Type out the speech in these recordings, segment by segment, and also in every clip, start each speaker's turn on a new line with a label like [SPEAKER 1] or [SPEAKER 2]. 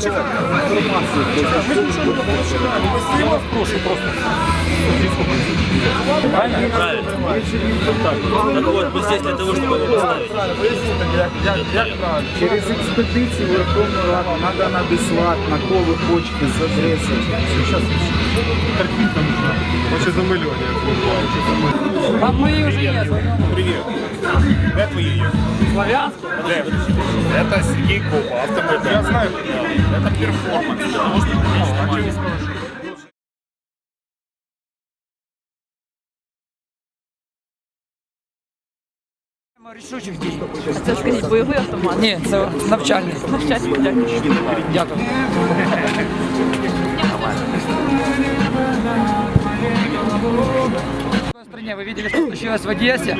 [SPEAKER 1] Так
[SPEAKER 2] вот, мы здесь для того, чтобы его поставить.
[SPEAKER 3] Через експедицію Верховну Раду треба надіслати на коло почти з адреси. Зараз
[SPEAKER 1] Картинка нужна. Вообще замыливание.
[SPEAKER 4] Там мои уже есть.
[SPEAKER 5] Привет. Это вы ее.
[SPEAKER 4] Славянский?
[SPEAKER 5] Это Сергей Копа, автомобиль. Я знаю. Это перформанс.
[SPEAKER 4] Рішучих дій.
[SPEAKER 6] Це скажіть, бойовий автомат.
[SPEAKER 4] Ні, це навчальний.
[SPEAKER 6] Навчальний, дякую.
[SPEAKER 4] Дякую. В стране вы видели, что случилось в Одессе.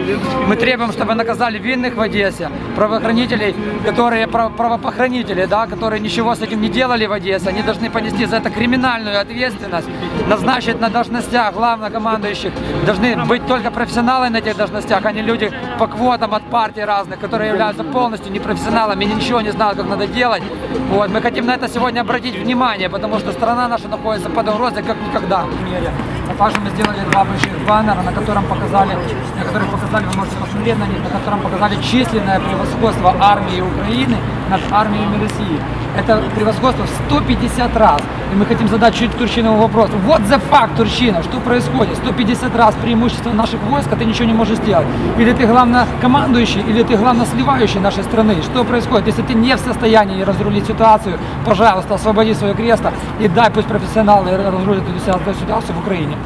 [SPEAKER 4] Мы требуем, чтобы наказали винных в Одессе, правоохранителей, которые прав- правопохранители, да, которые ничего с этим не делали в Одессе. Они должны понести за это криминальную ответственность, назначить на должностях главнокомандующих. Должны быть только профессионалы на этих должностях, а не люди по квотам от партий разных, которые являются полностью непрофессионалами, ничего не знают, как надо делать. Вот. Мы хотим на это сегодня обратить внимание, потому что страна наша находится под угрозой как никогда. В мире. Также мы сделали два больших баннера, на котором показали, на которых показали, вы можете посмотреть на них, на котором показали численное превосходство армии Украины над армиями России. Это превосходство в 150 раз. И мы хотим задать чуть Турчинову вопрос. Вот the fuck, Турчинов, что происходит? 150 раз преимущество наших войск, а ты ничего не можешь сделать. Или ты главнокомандующий, или ты главносливающий нашей страны. Что происходит? Если ты не в состоянии разрулить ситуацию, пожалуйста, освободи свое кресло и дай пусть профессионалы разрулят эту ситуацию в Украине.